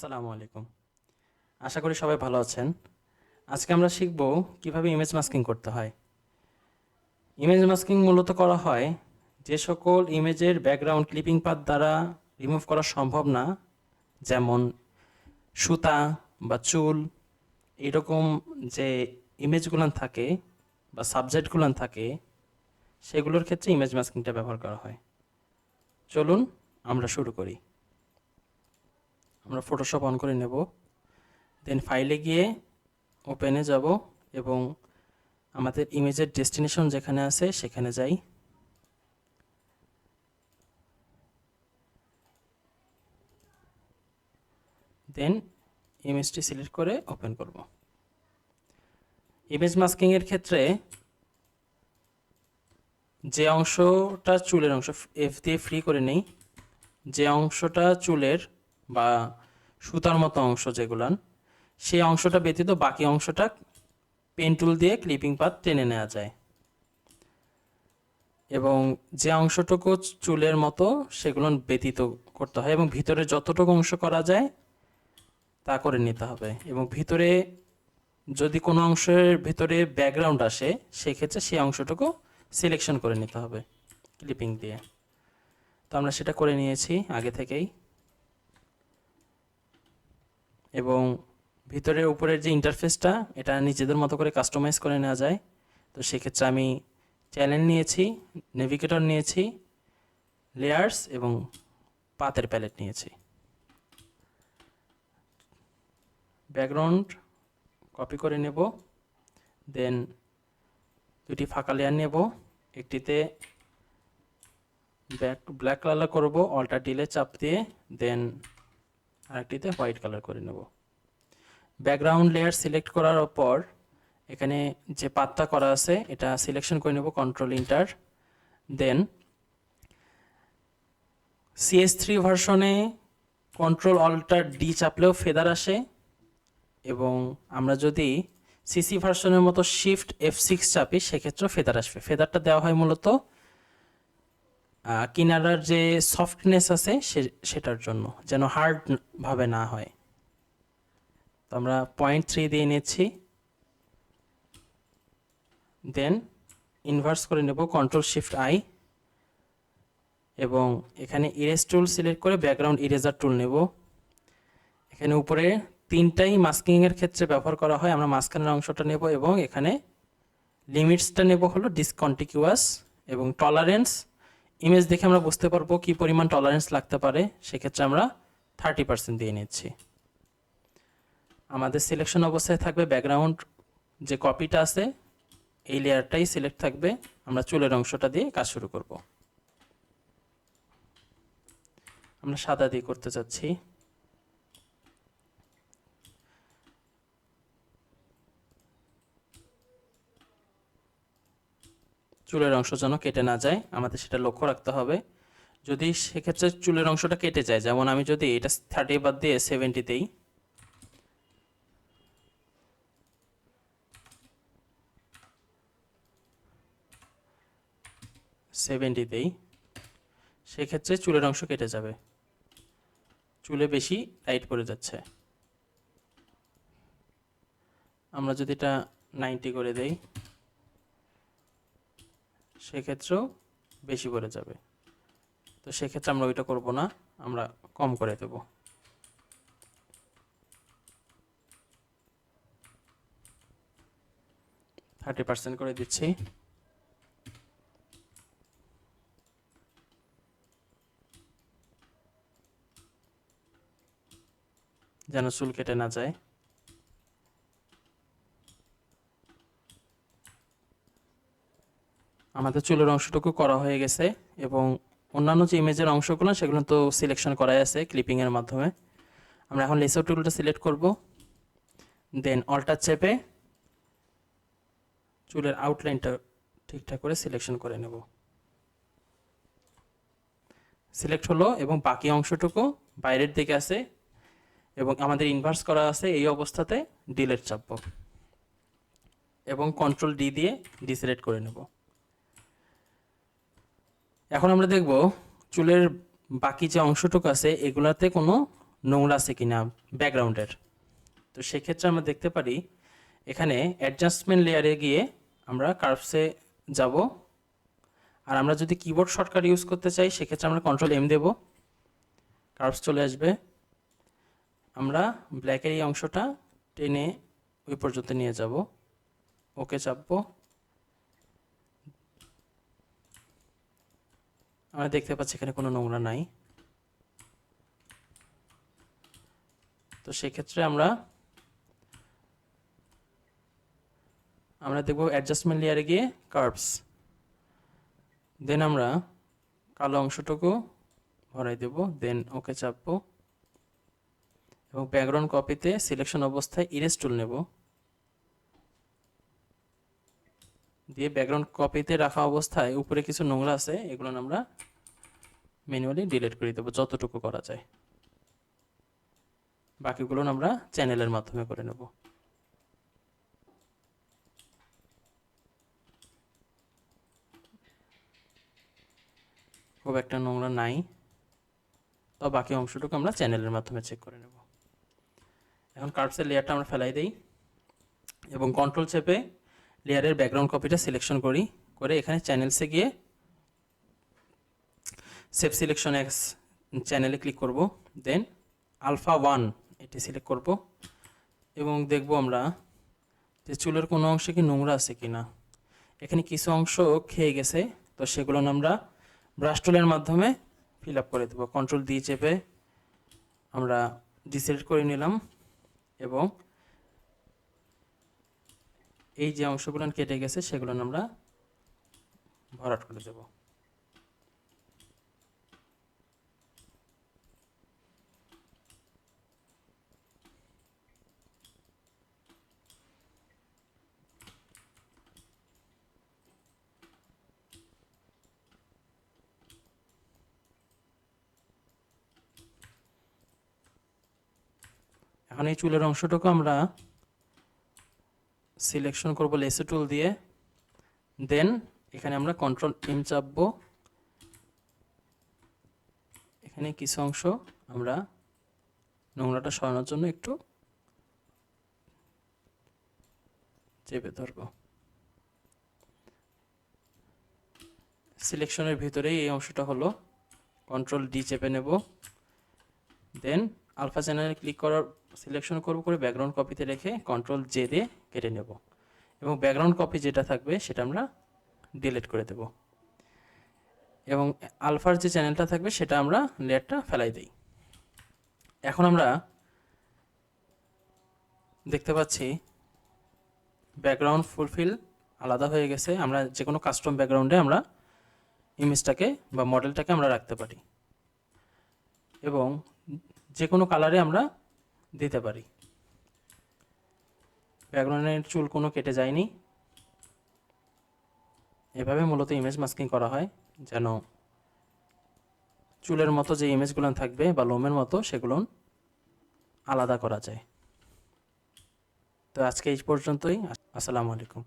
আসসালামু আলাইকুম। আশা করি সবাই ভালো আছেন। আজকে আমরা শিখব কীভাবে ইমেজ মাস্কিং করতে হয়। ইমেজ মাস্কিং মূলত করা হয় যে সকল ইমেজের ব্যাকগ্রাউন্ড ক্লিপিং পাথ দ্বারা রিমুভ করা সম্ভব না, যেমন সুতা বা চুল, এরকম যে ইমেজগুলান থাকে বা সাবজেক্টগুলান থাকে, সেগুলোর ক্ষেত্রে ইমেজ মাস্কিংটা ব্যবহার করা হয়। চলুন আমরা শুরু করি। আমরা ফটোশপ অন করে নেব। দেন ফাইলে গিয়ে ওপেনে যাব এবং আমাদের ইমেজের ডেস্টিনেশন যেখানে আছে সেখানে যাই। দেন ইমেজটি সিলেক্ট করে ওপেন করব। ইমেজ মাস্কিংয়ের ক্ষেত্রে যে অংশটা চুলের অংশ এফ দিয়ে ফ্রি করে নেই, যে অংশটা চুলের বা সুতার মতো অংশ যেগুলান সেই অংশটা ব্যতীত বাকি অংশটা পেন টুল দিয়ে ক্লিপিং পাত টেনে নেওয়া যায়। এবং যে অংশটুকু চুলের মতো সেগুলো ব্যতীত করতে হয় এবং ভিতরে যতটুকু অংশ করা যায় তা করে নিতে হবে। এবং ভিতরে যদি কোনো অংশের ভিতরে ব্যাকগ্রাউন্ড আসে, সেক্ষেত্রে সেই অংশটুকু সিলেকশন করে নিতে হবে ক্লিপিং দিয়ে। তো আমরা সেটা করে নিয়েছি আগে থেকেই। এবং ভিতরের উপরের যে ইন্টারফেসটা এটা নিজেদের মতো করে কাস্টমাইজ করে নেওয়া যায়। তো সেক্ষেত্রে আমি চ্যানেল নিয়েছি নেভিগেটর নিয়েছি লেয়ার্স এবং পাতের প্যালেট নিয়েছি। ব্যাকগ্রাউন্ড কপি করে নেব দেন দুটি ফাঁকা লেয়ার নেব, একটিতে ব্যাক ব্ল্যাক কালার করব অল্টার ডিলে চাপ দিয়ে দেন আরেকটিতে হোয়াইট কালার করে নেব। ব্যাকগ্রাউন্ড লেয়ার সিলেক্ট করার পর এখানে যে পাত্তা করা আছে, এটা সিলেকশন করে নেব control enter. Then CS three ভার্সনে কন্ট্রোল অল্টার ডি চাপলেও ফেদার আসে এবং আমরা যদি সিসি ভার্সনের মতো শিফট এফ সিক্স চাপি, সেক্ষেত্রেও ফেদার আসবে। ফেদারটা দেওয়া হয় মূলত কিনারার যে সফটনেস আছে সেটার জন্য, যেন হার্ড ভাবে না হয়। তো আমরা পয়েন্ট থ্রি দিয়ে নিচ্ছি। দেন ইনভার্স করে নেব কন্ট্রোল শিফট আই এবং এখানে ইরেজ টুল সিলেক্ট করে ব্যাকগ্রাউন্ড ইরেজার টুল নেব। এখানে উপরে তিনটাই মাস্কিংয়ের ক্ষেত্রে ব্যবহার করা হয়, আমরা মাঝখানের অংশটা নেব এবং এখানে লিমিটসটা নেব হলো ডিসকন্টিকিউয়াস এবং টলারেন্স ইমেজ দেখে আমরা বুঝতে পারব কি পরিমাণ টলারেন্স লাগতে পারে, সেক্ষেত্রে আমরা থার্টি পার্সেন্ট দিয়ে নিচ্ছি। আমাদের সিলেকশন অবস্থায় থাকবে ব্যাকগ্রাউন্ড যে কপিটা আছে, এই লেয়ারটাই সিলেক্ট থাকবে, আমরা চুলের অংশটা দিয়ে কাজ শুরু করব। আমরা সাদা দিয়ে করতে চাচ্ছি। চুলের অংশ যেন কেটে না যায়, আমাদের সেটা লক্ষ্য রাখতে হবে। যদি সেক্ষেত্রে চুলের অংশটা কেটে যায়, যেমন আমি যদি এটা থার্টি বাদ দিয়ে সেভেন্টিতেই সেভেন্টিতেই সেক্ষেত্রে চুলের অংশ কেটে যাবে। চুলে বেশি টাইট পড়ে যাচ্ছে। আমরা যদি এটা নাইনটি করে দেই। সেক্ষেত্রেও বেশি পড়ে যাবে। তো সেক্ষেত্রে আমরা ওইটা করব না, আমরা কম করে দেব। থার্টি পার্সেন্ট করে দিচ্ছি। যেন চুল কেটে না যায়। আমাদের চুলের অংশটুকু করা হয়ে গেছে এবং অন্যান্য যে ইমেজের অংশগুলো, সেগুলো তো সিলেকশন করাই আছে ক্লিপিংয়ের মাধ্যমে। আমরা এখন লেসার টুলটা সিলেক্ট করব। দেন অল্টার চেপে চুলের আউটলাইনটা ঠিকঠাক করে সিলেকশন করে নেব। সিলেক্ট হলো এবং বাকি অংশটুকু বাইরের দিকে আছে এবং আমাদের ইনভার্স করা আছে এই অবস্থাতে ডিলেট চাপব এবং কন্ট্রোল ডি দিয়ে ডিসিলেক্ট করে নেব। এখন আমরা দেখব চুলের বাকি যে অংশটুকু আছে, এগুলাতে কোনো নোংরা আছে কিনা ব্যাকগ্রাউন্ডের। তো সেক্ষেত্রে আমরা দেখতে পারি, এখানে অ্যাডজাস্টমেন্ট লেয়ারে গিয়ে আমরা কার্ভসে যাব। আর আমরা যদি কিবোর্ড শর্টকাট ইউজ করতে চাই, সেক্ষেত্রে আমরা কন্ট্রোল এম দেব। কার্ভস চলে আসবে। আমরা ব্ল্যাকের এই অংশটা টেনে ওই পর্যন্ত নিয়ে যাব। ওকে চাপবো। আমরা দেখতে পাচ্ছি এখানে কোনো নোংরা নাই। তো সেক্ষেত্রে আমরা আমরা দেখব অ্যাডজাস্টমেন্ট লেয়ারে গিয়ে কার্ভস দেন আমরা কালো অংশটুকু ভরাই দেব দেন ওকে চাপবো। এবং ব্যাকগ্রাউন্ড কপিতে সিলেকশন অবস্থায় ইরেজ টুল নেব। দিয়ে ব্যাকগ্রাউন্ড কপিতে রাখা অবস্থায় উপরে কিছু নোংরা আছে, এগুলো আমরা ম্যানুয়ালি ডিলিট করে দেবো, যতটুকু করা যায়। বাকিগুলো আমরা চ্যানেলের মাধ্যমে করে নেব। খুব একটা নোংরা নাই, তো বাকি অংশটুকু আমরা চ্যানেলের মাধ্যমে চেক করে নেব। এখন কার্ভসের লেয়ারটা আমরা ফেলাই দিই, এবং কন্ট্রোল চেপে লেয়ারের ব্যাকগ্রাউন্ড কপিটা সিলেকশন করি, করে এখানে চ্যানেলসে গিয়ে সেভ সিলেকশন এক্স চ্যানেলে ক্লিক করব দেন আলফা ওয়ান এটি সিলেক্ট করব, এবং দেখব আমরা যে চুলের কোনো অংশে কি নোংরা আছে কি না। এখানে কিছু অংশ খেয়ে গেছে, তো সেগুলো আমরা ব্রাশ টুলের মাধ্যমে ফিল আপ করে দেবো। কন্ট্রোল দিয়ে চেপে আমরা ডিসিলেক্ট করে নিলাম, এবং এই যে অংশগুলো কেটে গেছে, সেগুলো আমরা ভরাট করে দেব। এখন এই চুলের অংশটুকু আমরা সিলেকশন করব লেসে টুল দিয়ে। দেন এখানে আমরা কন্ট্রোল এম চাপবো। এখানে কিছু অংশ আমরা নোংরাটা সরানোর জন্য একটু চেপে ধরব। সিলেকশনের ভিতরেই এই অংশটা হলো। কন্ট্রোল ডি চেপে নেব। দেন আলফা চ্যানেলে ক্লিক করার সিলেকশন করব করে ব্যাকগ্রাউন্ড কপিতে রেখে কন্ট্রোল জে দিয়ে কেটে নেব। এবং ব্যাকগ্রাউন্ড কপি যেটা থাকবে সেটা আমরা ডিলিট করে দেব। এবং আলফার যে চ্যানেলটা থাকবে সেটা আমরা লেয়ারটা ফেলাই দিই। এখন আমরা দেখতে পাচ্ছি ব্যাকগ্রাউন্ড ফুলফিল আলাদা হয়ে গেছে। আমরা যে কোনো কাস্টম ব্যাকগ্রাউন্ডে আমরা ইমেজটাকে বা মডেলটাকে আমরা রাখতে পারি। এবং যে কোনো কালারে আমরা দিতে পারি। ব্যাকগ্রাউন্ডের চুল কোনো কেটে যায়নি। এভাবে মূলত ইমেজ মাস্কিং করা হয়, যেন চুলের মতো যে ইমেজগুলো থাকবে বা লোমের মতো, সেগুলো আলাদা করা যায়। তো আজকে এই পর্যন্তই। আসসালামু আলাইকুম।